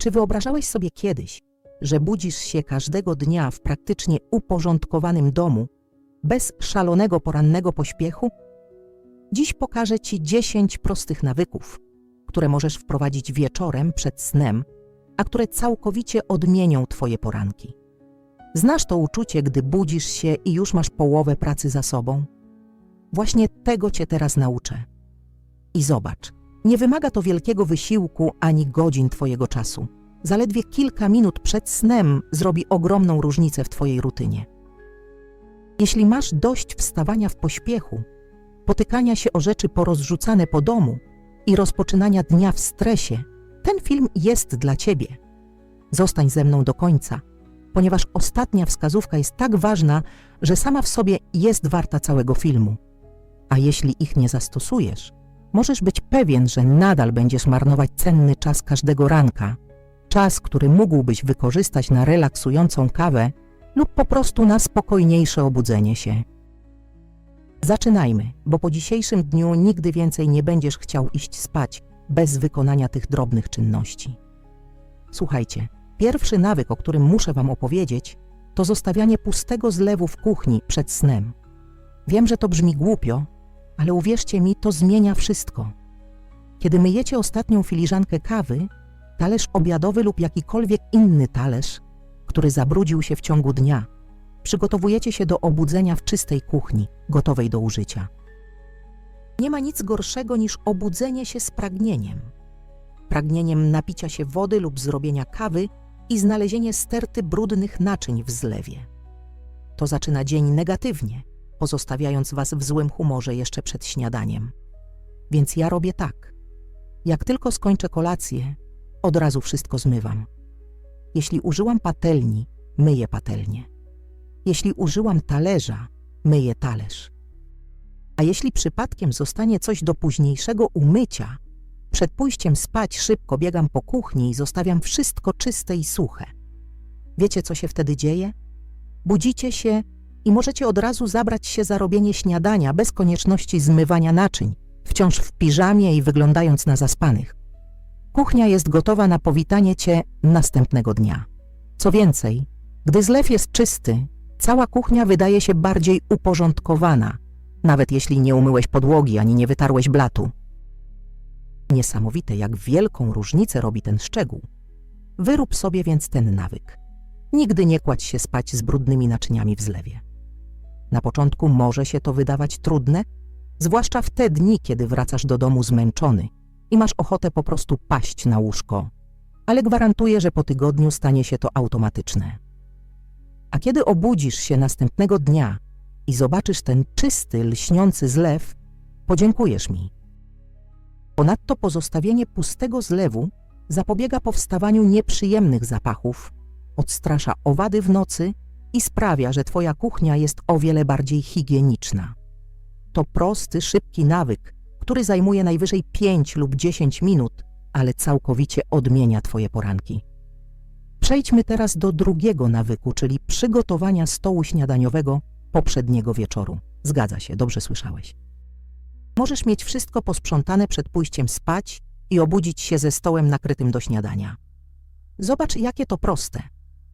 Czy wyobrażałeś sobie kiedyś, że budzisz się każdego dnia w praktycznie uporządkowanym domu, bez szalonego porannego pośpiechu? Dziś pokażę Ci 10 prostych nawyków, które możesz wprowadzić wieczorem przed snem, a które całkowicie odmienią Twoje poranki. Znasz to uczucie, gdy budzisz się i już masz połowę pracy za sobą? Właśnie tego Cię teraz nauczę. I zobacz, nie wymaga to wielkiego wysiłku ani godzin Twojego czasu. Zaledwie kilka minut przed snem zrobi ogromną różnicę w Twojej rutynie. Jeśli masz dość wstawania w pośpiechu, potykania się o rzeczy porozrzucane po domu i rozpoczynania dnia w stresie, ten film jest dla Ciebie. Zostań ze mną do końca, ponieważ ostatnia wskazówka jest tak ważna, że sama w sobie jest warta całego filmu. A jeśli ich nie zastosujesz, możesz być pewien, że nadal będziesz marnować cenny czas każdego ranka, czas, który mógłbyś wykorzystać na relaksującą kawę lub po prostu na spokojniejsze obudzenie się. Zaczynajmy, bo po dzisiejszym dniu nigdy więcej nie będziesz chciał iść spać bez wykonania tych drobnych czynności. Słuchajcie, pierwszy nawyk, o którym muszę Wam opowiedzieć, to zostawianie pustego zlewu w kuchni przed snem. Wiem, że to brzmi głupio, ale uwierzcie mi, to zmienia wszystko. Kiedy myjecie ostatnią filiżankę kawy, talerz obiadowy lub jakikolwiek inny talerz, który zabrudził się w ciągu dnia, przygotowujecie się do obudzenia w czystej kuchni, gotowej do użycia. Nie ma nic gorszego niż obudzenie się z pragnieniem. Pragnieniem napicia się wody lub zrobienia kawy i znalezienie sterty brudnych naczyń w zlewie. To zaczyna dzień negatywnie, pozostawiając Was w złym humorze jeszcze przed śniadaniem. Więc ja robię tak. Jak tylko skończę kolację, od razu wszystko zmywam. Jeśli użyłam patelni, myję patelnię. Jeśli użyłam talerza, myję talerz. A jeśli przypadkiem zostanie coś do późniejszego umycia, przed pójściem spać szybko biegam po kuchni i zostawiam wszystko czyste i suche. Wiecie, co się wtedy dzieje? Budzicie się i możecie od razu zabrać się za robienie śniadania bez konieczności zmywania naczyń, wciąż w piżamie i wyglądając na zaspanych. Kuchnia jest gotowa na powitanie cię następnego dnia. Co więcej, gdy zlew jest czysty, cała kuchnia wydaje się bardziej uporządkowana, nawet jeśli nie umyłeś podłogi ani nie wytarłeś blatu. Niesamowite, jak wielką różnicę robi ten szczegół. Wyrób sobie więc ten nawyk. Nigdy nie kładź się spać z brudnymi naczyniami w zlewie. Na początku może się to wydawać trudne, zwłaszcza w te dni, kiedy wracasz do domu zmęczony i masz ochotę po prostu paść na łóżko, ale gwarantuję, że po tygodniu stanie się to automatyczne. A kiedy obudzisz się następnego dnia i zobaczysz ten czysty, lśniący zlew, podziękujesz mi. Ponadto pozostawienie pustego zlewu zapobiega powstawaniu nieprzyjemnych zapachów, odstrasza owady w nocy i sprawia, że Twoja kuchnia jest o wiele bardziej higieniczna. To prosty, szybki nawyk, który zajmuje najwyżej 5 lub 10 minut, ale całkowicie odmienia Twoje poranki. Przejdźmy teraz do drugiego nawyku, czyli przygotowania stołu śniadaniowego poprzedniego wieczoru. Zgadza się, dobrze słyszałeś. Możesz mieć wszystko posprzątane przed pójściem spać i obudzić się ze stołem nakrytym do śniadania. Zobacz, jakie to proste.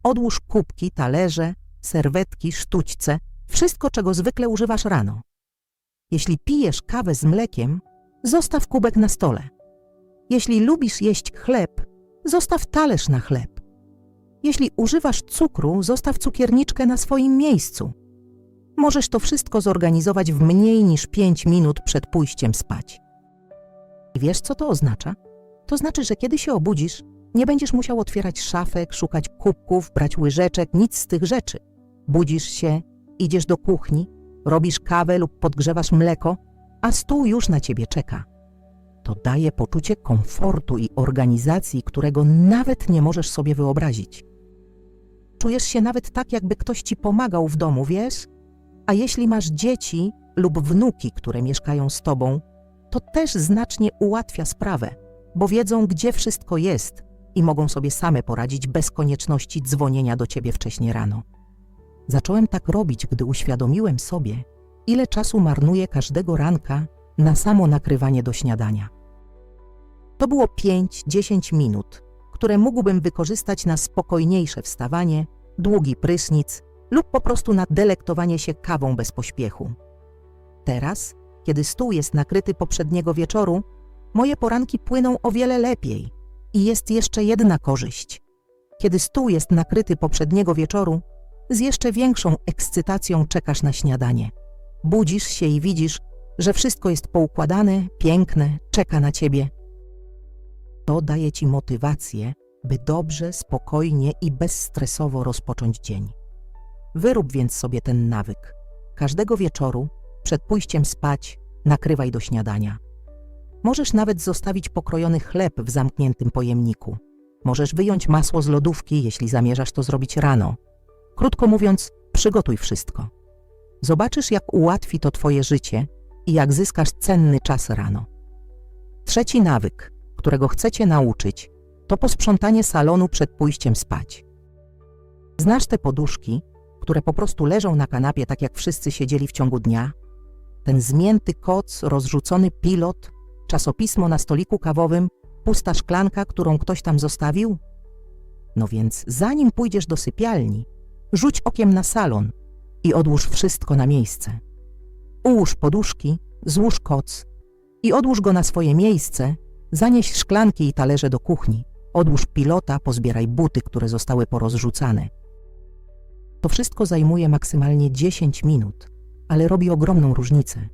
Odłóż kubki, talerze, serwetki, sztućce, wszystko, czego zwykle używasz rano. Jeśli pijesz kawę z mlekiem, zostaw kubek na stole. Jeśli lubisz jeść chleb, zostaw talerz na chleb. Jeśli używasz cukru, zostaw cukierniczkę na swoim miejscu. Możesz to wszystko zorganizować w mniej niż 5 minut przed pójściem spać. I wiesz, co to oznacza? To znaczy, że kiedy się obudzisz, nie będziesz musiał otwierać szafek, szukać kubków, brać łyżeczek, nic z tych rzeczy. Budzisz się, idziesz do kuchni, robisz kawę lub podgrzewasz mleko, a stół już na ciebie czeka. To daje poczucie komfortu i organizacji, którego nawet nie możesz sobie wyobrazić. Czujesz się nawet tak, jakby ktoś ci pomagał w domu, wiesz? A jeśli masz dzieci lub wnuki, które mieszkają z tobą, to też znacznie ułatwia sprawę, bo wiedzą, gdzie wszystko jest i mogą sobie same poradzić bez konieczności dzwonienia do ciebie wcześnie rano. Zacząłem tak robić, gdy uświadomiłem sobie, ile czasu marnuję każdego ranka na samo nakrywanie do śniadania. To było 5-10 minut, które mógłbym wykorzystać na spokojniejsze wstawanie, długi prysznic lub po prostu na delektowanie się kawą bez pośpiechu. Teraz, kiedy stół jest nakryty poprzedniego wieczoru, moje poranki płyną o wiele lepiej. I jest jeszcze jedna korzyść. Kiedy stół jest nakryty poprzedniego wieczoru, z jeszcze większą ekscytacją czekasz na śniadanie. Budzisz się i widzisz, że wszystko jest poukładane, piękne, czeka na ciebie. To daje ci motywację, by dobrze, spokojnie i bezstresowo rozpocząć dzień. Wyrób więc sobie ten nawyk. Każdego wieczoru, przed pójściem spać, nakrywaj do śniadania. Możesz nawet zostawić pokrojony chleb w zamkniętym pojemniku. Możesz wyjąć masło z lodówki, jeśli zamierzasz to zrobić rano. Krótko mówiąc, przygotuj wszystko. Zobaczysz, jak ułatwi to Twoje życie i jak zyskasz cenny czas rano. Trzeci nawyk, którego chcecie nauczyć, to posprzątanie salonu przed pójściem spać. Znasz te poduszki, które po prostu leżą na kanapie tak jak wszyscy siedzieli w ciągu dnia? Ten zmięty koc, rozrzucony pilot, czasopismo na stoliku kawowym, pusta szklanka, którą ktoś tam zostawił? No więc zanim pójdziesz do sypialni, rzuć okiem na salon i odłóż wszystko na miejsce. Ułóż poduszki, złóż koc i odłóż go na swoje miejsce, zanieś szklanki i talerze do kuchni, odłóż pilota, pozbieraj buty, które zostały porozrzucane. To wszystko zajmuje maksymalnie 10 minut, ale robi ogromną różnicę.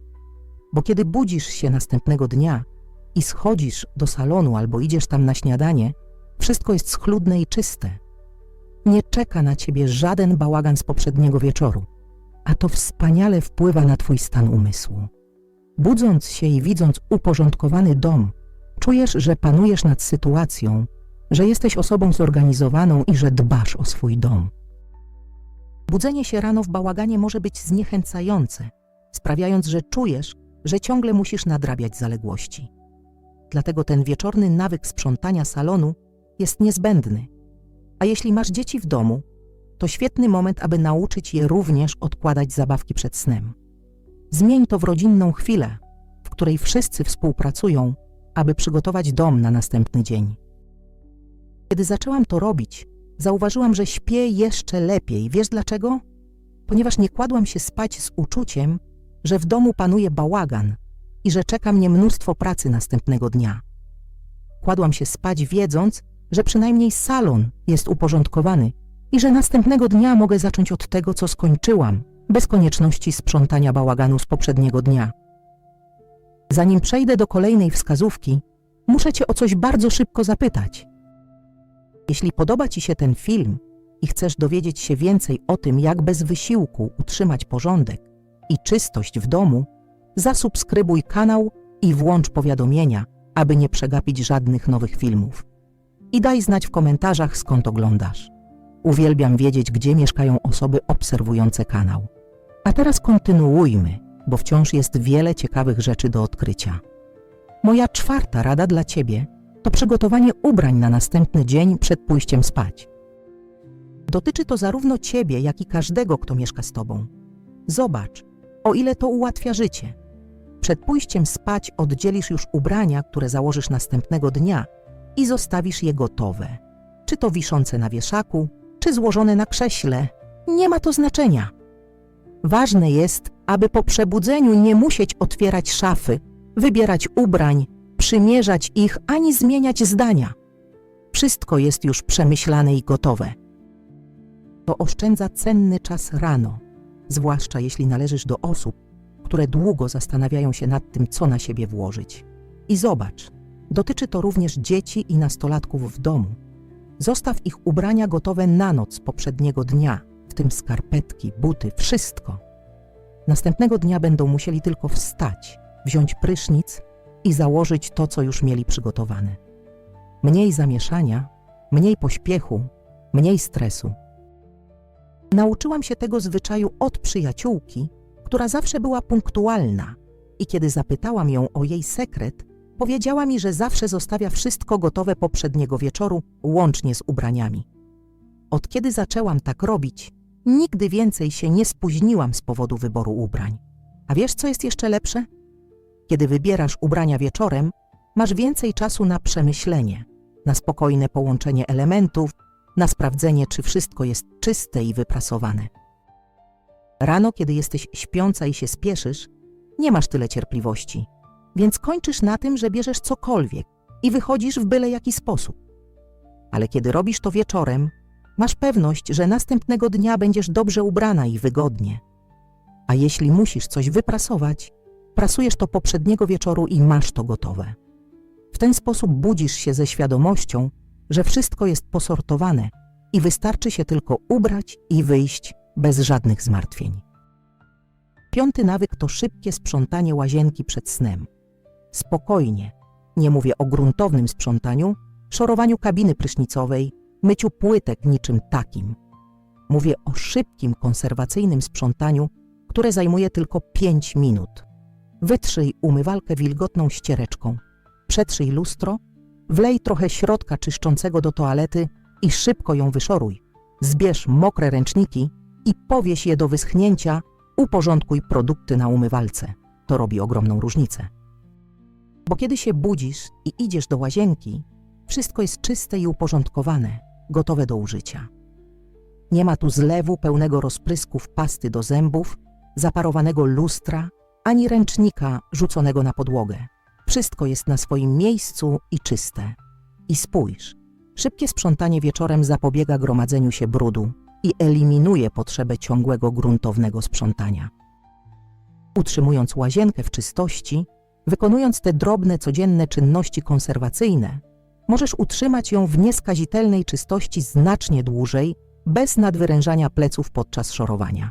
Bo kiedy budzisz się następnego dnia i schodzisz do salonu albo idziesz tam na śniadanie, wszystko jest schludne i czyste. Nie czeka na ciebie żaden bałagan z poprzedniego wieczoru, a to wspaniale wpływa na twój stan umysłu. Budząc się i widząc uporządkowany dom, czujesz, że panujesz nad sytuacją, że jesteś osobą zorganizowaną i że dbasz o swój dom. Budzenie się rano w bałaganie może być zniechęcające, sprawiając, że czujesz, że ciągle musisz nadrabiać zaległości. Dlatego ten wieczorny nawyk sprzątania salonu jest niezbędny. A jeśli masz dzieci w domu, to świetny moment, aby nauczyć je również odkładać zabawki przed snem. Zmień to w rodzinną chwilę, w której wszyscy współpracują, aby przygotować dom na następny dzień. Kiedy zaczęłam to robić, zauważyłam, że śpię jeszcze lepiej. Wiesz dlaczego? Ponieważ nie kładłam się spać z uczuciem, że w domu panuje bałagan i że czeka mnie mnóstwo pracy następnego dnia. Kładłam się spać wiedząc, że przynajmniej salon jest uporządkowany i że następnego dnia mogę zacząć od tego, co skończyłam, bez konieczności sprzątania bałaganu z poprzedniego dnia. Zanim przejdę do kolejnej wskazówki, muszę Cię o coś bardzo szybko zapytać. Jeśli podoba Ci się ten film i chcesz dowiedzieć się więcej o tym, jak bez wysiłku utrzymać porządek i czystość w domu, zasubskrybuj kanał i włącz powiadomienia, aby nie przegapić żadnych nowych filmów. I daj znać w komentarzach, skąd oglądasz. Uwielbiam wiedzieć, gdzie mieszkają osoby obserwujące kanał. A teraz kontynuujmy, bo wciąż jest wiele ciekawych rzeczy do odkrycia. Moja czwarta rada dla Ciebie to przygotowanie ubrań na następny dzień przed pójściem spać. Dotyczy to zarówno Ciebie, jak i każdego, kto mieszka z Tobą. Zobacz, o ile to ułatwia życie. Przed pójściem spać oddzielisz już ubrania, które założysz następnego dnia i zostawisz je gotowe. Czy to wiszące na wieszaku, czy złożone na krześle, nie ma to znaczenia. Ważne jest, aby po przebudzeniu nie musieć otwierać szafy, wybierać ubrań, przymierzać ich ani zmieniać zdania. Wszystko jest już przemyślane i gotowe. To oszczędza cenny czas rano, zwłaszcza jeśli należysz do osób, które długo zastanawiają się nad tym, co na siebie włożyć. I zobacz, dotyczy to również dzieci i nastolatków w domu. Zostaw ich ubrania gotowe na noc poprzedniego dnia, w tym skarpetki, buty, wszystko. Następnego dnia będą musieli tylko wstać, wziąć prysznic i założyć to, co już mieli przygotowane. Mniej zamieszania, mniej pośpiechu, mniej stresu. Nauczyłam się tego zwyczaju od przyjaciółki, która zawsze była punktualna i kiedy zapytałam ją o jej sekret, powiedziała mi, że zawsze zostawia wszystko gotowe poprzedniego wieczoru, łącznie z ubraniami. Od kiedy zaczęłam tak robić, nigdy więcej się nie spóźniłam z powodu wyboru ubrań. A wiesz, co jest jeszcze lepsze? Kiedy wybierasz ubrania wieczorem, masz więcej czasu na przemyślenie. na spokojne połączenie elementów, na sprawdzenie, czy wszystko jest czyste i wyprasowane. Rano, kiedy jesteś śpiąca i się spieszysz, nie masz tyle cierpliwości, więc kończysz na tym, że bierzesz cokolwiek i wychodzisz w byle jaki sposób. Ale kiedy robisz to wieczorem, masz pewność, że następnego dnia będziesz dobrze ubrana i wygodnie. A jeśli musisz coś wyprasować, prasujesz to poprzedniego wieczoru i masz to gotowe. W ten sposób budzisz się ze świadomością, że wszystko jest posortowane i wystarczy się tylko ubrać i wyjść bez żadnych zmartwień. Piąty nawyk to szybkie sprzątanie łazienki przed snem. Spokojnie, nie mówię o gruntownym sprzątaniu, szorowaniu kabiny prysznicowej, myciu płytek niczym takim. Mówię o szybkim, konserwacyjnym sprzątaniu, które zajmuje tylko 5 minut. Wytrzyj umywalkę wilgotną ściereczką, przetrzyj lustro, wlej trochę środka czyszczącego do toalety i szybko ją wyszoruj. Zbierz mokre ręczniki i powieś je do wyschnięcia, uporządkuj produkty na umywalce. To robi ogromną różnicę. Bo kiedy się budzisz i idziesz do łazienki, wszystko jest czyste i uporządkowane, gotowe do użycia. Nie ma tu zlewu pełnego rozprysków pasty do zębów, zaparowanego lustra, ani ręcznika rzuconego na podłogę. Wszystko jest na swoim miejscu i czyste. I spójrz, szybkie sprzątanie wieczorem zapobiega gromadzeniu się brudu i eliminuje potrzebę ciągłego gruntownego sprzątania. Utrzymując łazienkę w czystości, wykonując te drobne codzienne czynności konserwacyjne, możesz utrzymać ją w nieskazitelnej czystości znacznie dłużej, bez nadwyrężania pleców podczas szorowania.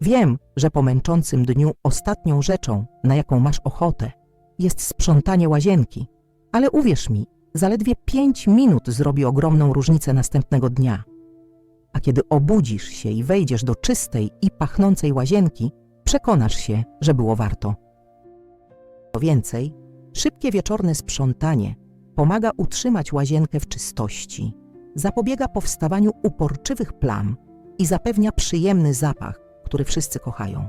Wiem, że po męczącym dniu ostatnią rzeczą, na jaką masz ochotę, jest sprzątanie łazienki, ale uwierz mi, zaledwie pięć minut zrobi ogromną różnicę następnego dnia. A kiedy obudzisz się i wejdziesz do czystej i pachnącej łazienki, przekonasz się, że było warto. Co więcej, szybkie wieczorne sprzątanie pomaga utrzymać łazienkę w czystości, zapobiega powstawaniu uporczywych plam i zapewnia przyjemny zapach, który wszyscy kochają.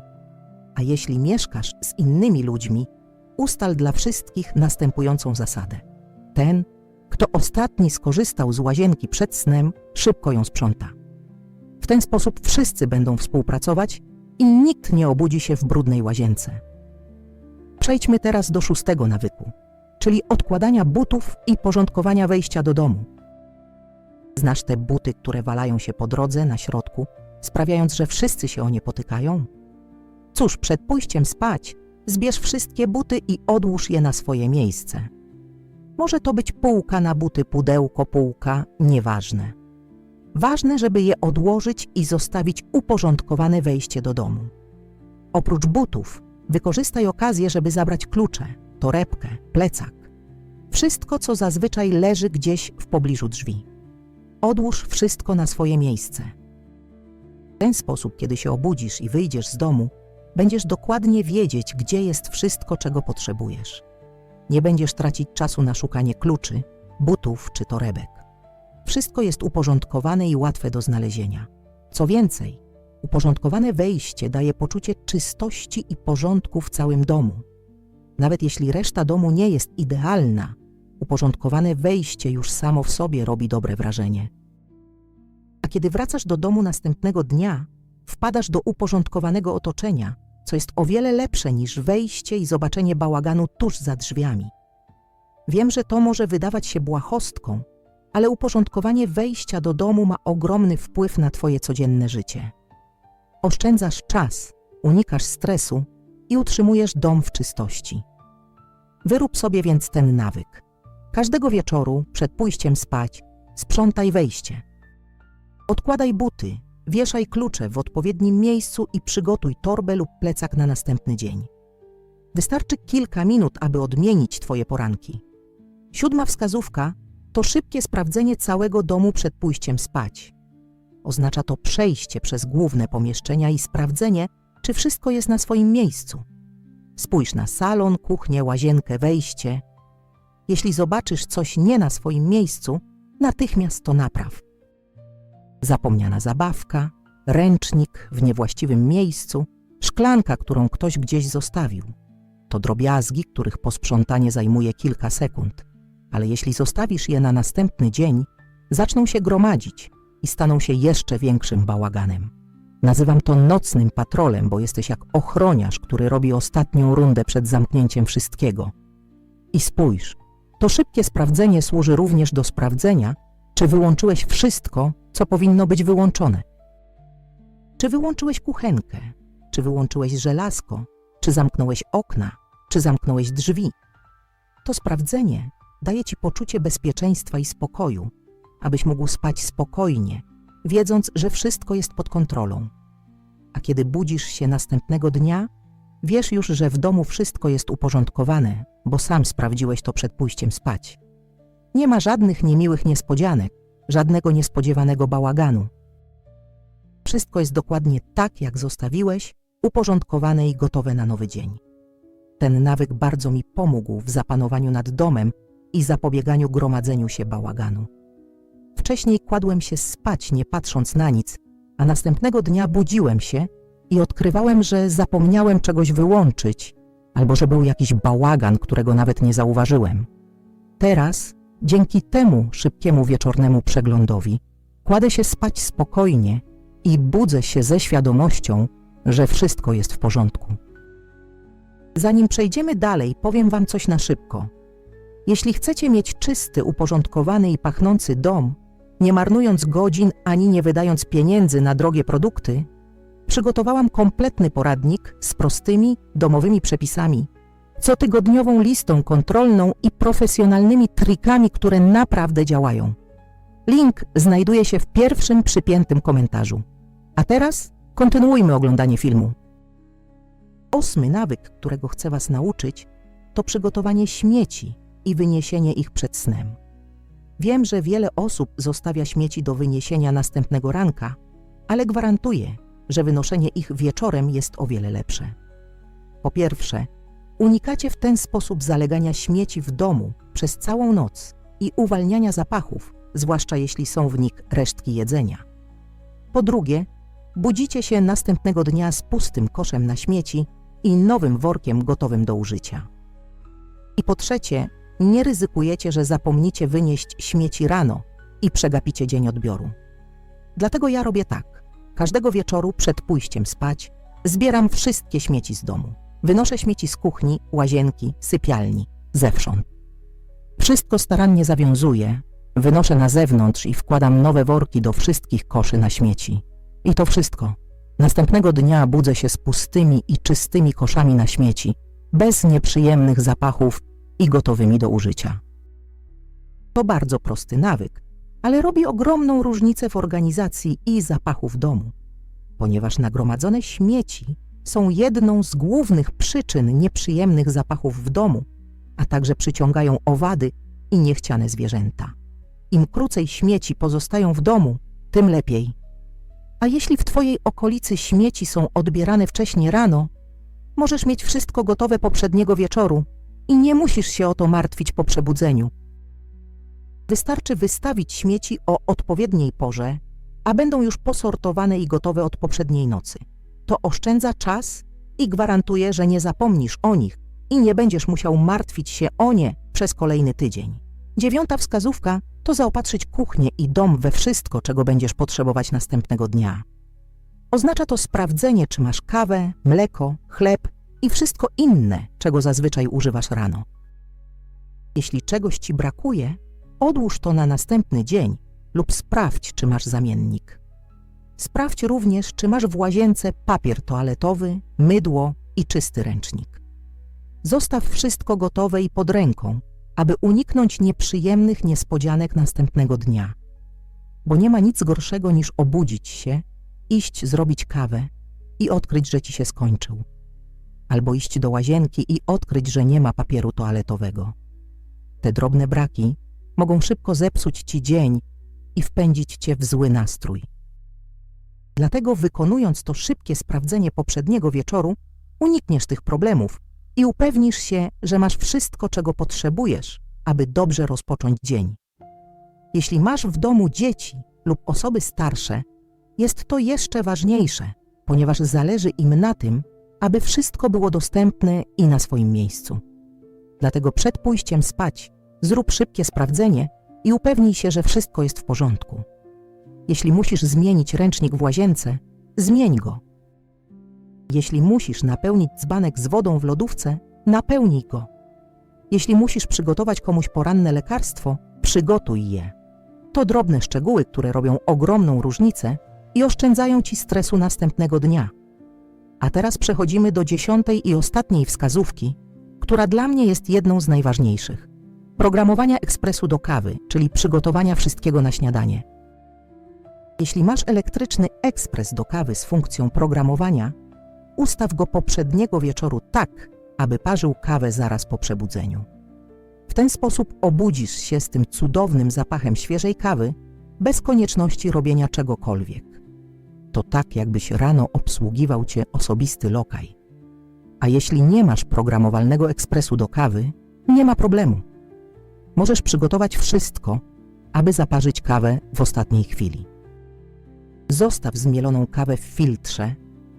A jeśli mieszkasz z innymi ludźmi, ustal dla wszystkich następującą zasadę. Ten, kto ostatni skorzystał z łazienki przed snem, szybko ją sprząta. W ten sposób wszyscy będą współpracować i nikt nie obudzi się w brudnej łazience. Przejdźmy teraz do szóstego nawyku, czyli odkładania butów i porządkowania wejścia do domu. Znasz te buty, które walają się po drodze na środku, sprawiając, że wszyscy się o nie potykają? Cóż, przed pójściem spać, zbierz wszystkie buty i odłóż je na swoje miejsce. Może to być półka na buty, pudełko, półka, nieważne. Ważne, żeby je odłożyć i zostawić uporządkowane wejście do domu. Oprócz butów, wykorzystaj okazję, żeby zabrać klucze, torebkę, plecak. Wszystko, co zazwyczaj leży gdzieś w pobliżu drzwi. Odłóż wszystko na swoje miejsce. W ten sposób, kiedy się obudzisz i wyjdziesz z domu, będziesz dokładnie wiedzieć, gdzie jest wszystko, czego potrzebujesz. Nie będziesz tracić czasu na szukanie kluczy, butów czy torebek. Wszystko jest uporządkowane i łatwe do znalezienia. Co więcej, uporządkowane wejście daje poczucie czystości i porządku w całym domu. Nawet jeśli reszta domu nie jest idealna, uporządkowane wejście już samo w sobie robi dobre wrażenie. A kiedy wracasz do domu następnego dnia, wpadasz do uporządkowanego otoczenia, co jest o wiele lepsze niż wejście i zobaczenie bałaganu tuż za drzwiami. Wiem, że to może wydawać się błahostką, ale uporządkowanie wejścia do domu ma ogromny wpływ na Twoje codzienne życie. Oszczędzasz czas, unikasz stresu i utrzymujesz dom w czystości. Wyrób sobie więc ten nawyk. Każdego wieczoru, przed pójściem spać, sprzątaj wejście. Odkładaj buty, wieszaj klucze w odpowiednim miejscu i przygotuj torbę lub plecak na następny dzień. Wystarczy kilka minut, aby odmienić Twoje poranki. Siódma wskazówka to szybkie sprawdzenie całego domu przed pójściem spać. Oznacza to przejście przez główne pomieszczenia i sprawdzenie, czy wszystko jest na swoim miejscu. Spójrz na salon, kuchnię, łazienkę, wejście. Jeśli zobaczysz coś nie na swoim miejscu, natychmiast to napraw. Zapomniana zabawka, ręcznik w niewłaściwym miejscu, szklanka, którą ktoś gdzieś zostawił. To drobiazgi, których posprzątanie zajmuje kilka sekund. ale jeśli zostawisz je na następny dzień, zaczną się gromadzić i staną się jeszcze większym bałaganem. Nazywam to nocnym patrolem, bo jesteś jak ochroniarz, który robi ostatnią rundę przed zamknięciem wszystkiego. I spójrz, to szybkie sprawdzenie służy również do sprawdzenia, czy wyłączyłeś wszystko, co powinno być wyłączone. Czy wyłączyłeś kuchenkę? Czy wyłączyłeś żelazko? Czy zamknąłeś okna? Czy zamknąłeś drzwi? To sprawdzenie daje ci poczucie bezpieczeństwa i spokoju, abyś mógł spać spokojnie, wiedząc, że wszystko jest pod kontrolą. A kiedy budzisz się następnego dnia, wiesz już, że w domu wszystko jest uporządkowane, bo sam sprawdziłeś to przed pójściem spać. Nie ma żadnych niemiłych niespodzianek, żadnego niespodziewanego bałaganu. Wszystko jest dokładnie tak, jak zostawiłeś, uporządkowane i gotowe na nowy dzień. Ten nawyk bardzo mi pomógł w zapanowaniu nad domem i zapobieganiu gromadzeniu się bałaganu. Wcześniej kładłem się spać, nie patrząc na nic, a następnego dnia budziłem się i odkrywałem, że zapomniałem czegoś wyłączyć, albo że był jakiś bałagan, którego nawet nie zauważyłem. Teraz, dzięki temu szybkiemu wieczornemu przeglądowi, kładę się spać spokojnie i budzę się ze świadomością, że wszystko jest w porządku. Zanim przejdziemy dalej, powiem Wam coś na szybko. Jeśli chcecie mieć czysty, uporządkowany i pachnący dom, nie marnując godzin ani nie wydając pieniędzy na drogie produkty, przygotowałam kompletny poradnik z prostymi, domowymi przepisami, cotygodniową listą kontrolną i profesjonalnymi trikami, które naprawdę działają. Link znajduje się w pierwszym przypiętym komentarzu. A teraz kontynuujmy oglądanie filmu. Ósmy nawyk, którego chcę Was nauczyć, to przygotowanie śmieci i wyniesienie ich przed snem. Wiem, że wiele osób zostawia śmieci do wyniesienia następnego ranka, ale gwarantuję, że wynoszenie ich wieczorem jest o wiele lepsze. Po pierwsze, unikacie w ten sposób zalegania śmieci w domu przez całą noc i uwalniania zapachów, zwłaszcza jeśli są w nich resztki jedzenia. Po drugie, budzicie się następnego dnia z pustym koszem na śmieci i nowym workiem gotowym do użycia. I po trzecie, nie ryzykujecie, że zapomnicie wynieść śmieci rano i przegapicie dzień odbioru. Dlatego ja robię tak. Każdego wieczoru przed pójściem spać zbieram wszystkie śmieci z domu. Wynoszę śmieci z kuchni, łazienki, sypialni, zewsząd. Wszystko starannie zawiązuję, wynoszę na zewnątrz i wkładam nowe worki do wszystkich koszy na śmieci. I to wszystko. Następnego dnia budzę się z pustymi i czystymi koszami na śmieci, bez nieprzyjemnych zapachów i gotowymi do użycia. To bardzo prosty nawyk, ale robi ogromną różnicę w organizacji i zapachu w domu, ponieważ nagromadzone śmieci są jedną z głównych przyczyn nieprzyjemnych zapachów w domu, a także przyciągają owady i niechciane zwierzęta. Im krócej śmieci pozostają w domu, tym lepiej. A jeśli w Twojej okolicy śmieci są odbierane wcześniej rano, możesz mieć wszystko gotowe poprzedniego wieczoru i nie musisz się o to martwić po przebudzeniu. Wystarczy wystawić śmieci o odpowiedniej porze, a będą już posortowane i gotowe od poprzedniej nocy. To oszczędza czas i gwarantuje, że nie zapomnisz o nich i nie będziesz musiał martwić się o nie przez kolejny tydzień. Dziewiąta wskazówka to zaopatrzyć kuchnię i dom we wszystko, czego będziesz potrzebować następnego dnia. Oznacza to sprawdzenie, czy masz kawę, mleko, chleb i wszystko inne, czego zazwyczaj używasz rano. Jeśli czegoś ci brakuje, odłóż to na następny dzień lub sprawdź, czy masz zamiennik. Sprawdź również, czy masz w łazience papier toaletowy, mydło i czysty ręcznik. Zostaw wszystko gotowe i pod ręką, aby uniknąć nieprzyjemnych niespodzianek następnego dnia. Bo nie ma nic gorszego niż obudzić się, iść zrobić kawę i odkryć, że ci się skończył. Albo iść do łazienki i odkryć, że nie ma papieru toaletowego. Te drobne braki mogą szybko zepsuć ci dzień i wpędzić cię w zły nastrój. Dlatego wykonując to szybkie sprawdzenie poprzedniego wieczoru, unikniesz tych problemów i upewnisz się, że masz wszystko, czego potrzebujesz, aby dobrze rozpocząć dzień. Jeśli masz w domu dzieci lub osoby starsze, jest to jeszcze ważniejsze, ponieważ zależy im na tym, aby wszystko było dostępne i na swoim miejscu. Dlatego przed pójściem spać Zrób szybkie sprawdzenie i upewnij się, że wszystko jest w porządku. Jeśli musisz zmienić ręcznik w łazience, zmień go. Jeśli musisz napełnić dzbanek z wodą w lodówce, napełnij go. Jeśli musisz przygotować komuś poranne lekarstwo, przygotuj je. To drobne szczegóły, które robią ogromną różnicę i oszczędzają ci stresu następnego dnia. A teraz przechodzimy do dziesiątej i ostatniej wskazówki, która dla mnie jest jedną z najważniejszych. Programowania ekspresu do kawy, czyli przygotowania wszystkiego na śniadanie. Jeśli masz elektryczny ekspres do kawy z funkcją programowania, ustaw go poprzedniego wieczoru tak, aby parzył kawę zaraz po przebudzeniu. W ten sposób obudzisz się z tym cudownym zapachem świeżej kawy, bez konieczności robienia czegokolwiek. To tak, jakbyś rano obsługiwał cię osobisty lokaj. A jeśli nie masz programowalnego ekspresu do kawy, nie ma problemu. Możesz przygotować wszystko, aby zaparzyć kawę w ostatniej chwili. Zostaw zmieloną kawę w filtrze,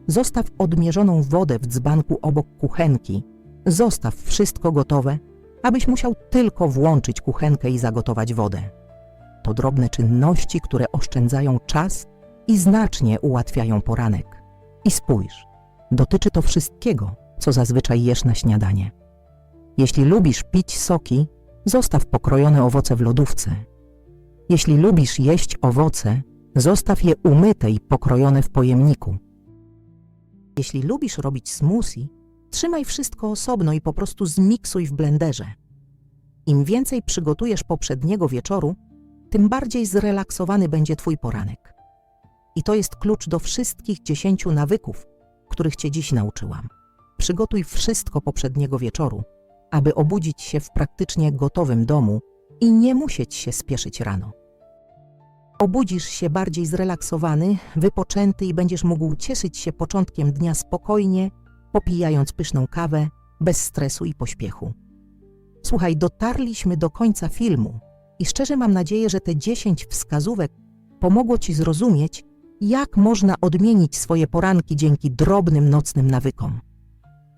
zostaw odmierzoną wodę w dzbanku obok kuchenki, zostaw wszystko gotowe, abyś musiał tylko włączyć kuchenkę i zagotować wodę. To drobne czynności, które oszczędzają czas i znacznie ułatwiają poranek. I spójrz, dotyczy to wszystkiego, co zazwyczaj jesz na śniadanie. Jeśli lubisz pić soki, zostaw pokrojone owoce w lodówce. Jeśli lubisz jeść owoce, zostaw je umyte i pokrojone w pojemniku. Jeśli lubisz robić smoothie, trzymaj wszystko osobno i po prostu zmiksuj w blenderze. Im więcej przygotujesz poprzedniego wieczoru, tym bardziej zrelaksowany będzie Twój poranek. I to jest klucz do wszystkich dziesięciu nawyków, których Cię dziś nauczyłam. Przygotuj wszystko poprzedniego wieczoru, aby obudzić się w praktycznie gotowym domu i nie musieć się spieszyć rano. Obudzisz się bardziej zrelaksowany, wypoczęty i będziesz mógł cieszyć się początkiem dnia spokojnie, popijając pyszną kawę, bez stresu i pośpiechu. Słuchaj, dotarliśmy do końca filmu i szczerze mam nadzieję, że te 10 wskazówek pomogło Ci zrozumieć, jak można odmienić swoje poranki dzięki drobnym nocnym nawykom.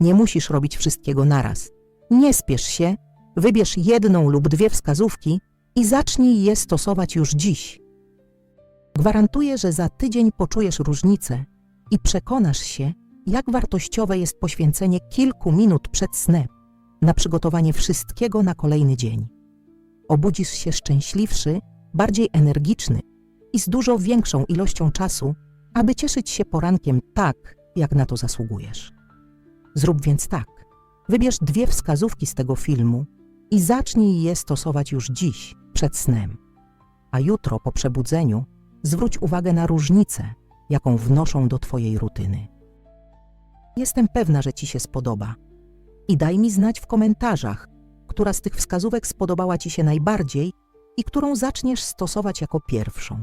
Nie musisz robić wszystkiego naraz. Nie spiesz się, wybierz jedną lub dwie wskazówki i zacznij je stosować już dziś. Gwarantuję, że za tydzień poczujesz różnicę i przekonasz się, jak wartościowe jest poświęcenie kilku minut przed snem na przygotowanie wszystkiego na kolejny dzień. Obudzisz się szczęśliwszy, bardziej energiczny i z dużo większą ilością czasu, aby cieszyć się porankiem tak, jak na to zasługujesz. Zrób więc tak. Wybierz dwie wskazówki z tego filmu i zacznij je stosować już dziś, przed snem. A jutro po przebudzeniu zwróć uwagę na różnicę, jaką wnoszą do Twojej rutyny. Jestem pewna, że Ci się spodoba. I daj mi znać w komentarzach, która z tych wskazówek spodobała Ci się najbardziej i którą zaczniesz stosować jako pierwszą.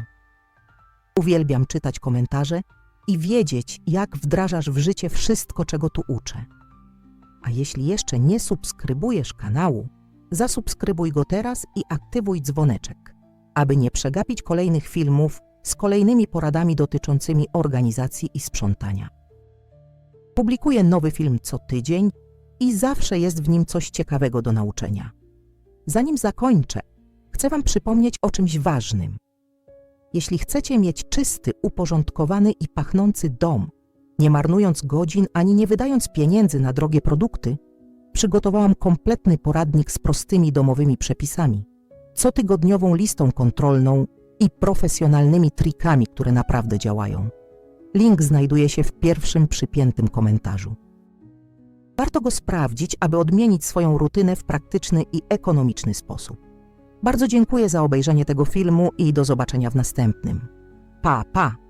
Uwielbiam czytać komentarze i wiedzieć, jak wdrażasz w życie wszystko, czego tu uczę. A jeśli jeszcze nie subskrybujesz kanału, zasubskrybuj go teraz i aktywuj dzwoneczek, aby nie przegapić kolejnych filmów z kolejnymi poradami dotyczącymi organizacji i sprzątania. Publikuję nowy film co tydzień i zawsze jest w nim coś ciekawego do nauczenia. Zanim zakończę, chcę Wam przypomnieć o czymś ważnym. Jeśli chcecie mieć czysty, uporządkowany i pachnący dom, nie marnując godzin ani nie wydając pieniędzy na drogie produkty, przygotowałam kompletny poradnik z prostymi domowymi przepisami, cotygodniową listą kontrolną i profesjonalnymi trikami, które naprawdę działają. Link znajduje się w pierwszym przypiętym komentarzu. Warto go sprawdzić, aby odmienić swoją rutynę w praktyczny i ekonomiczny sposób. Bardzo dziękuję za obejrzenie tego filmu i do zobaczenia w następnym. Pa, pa!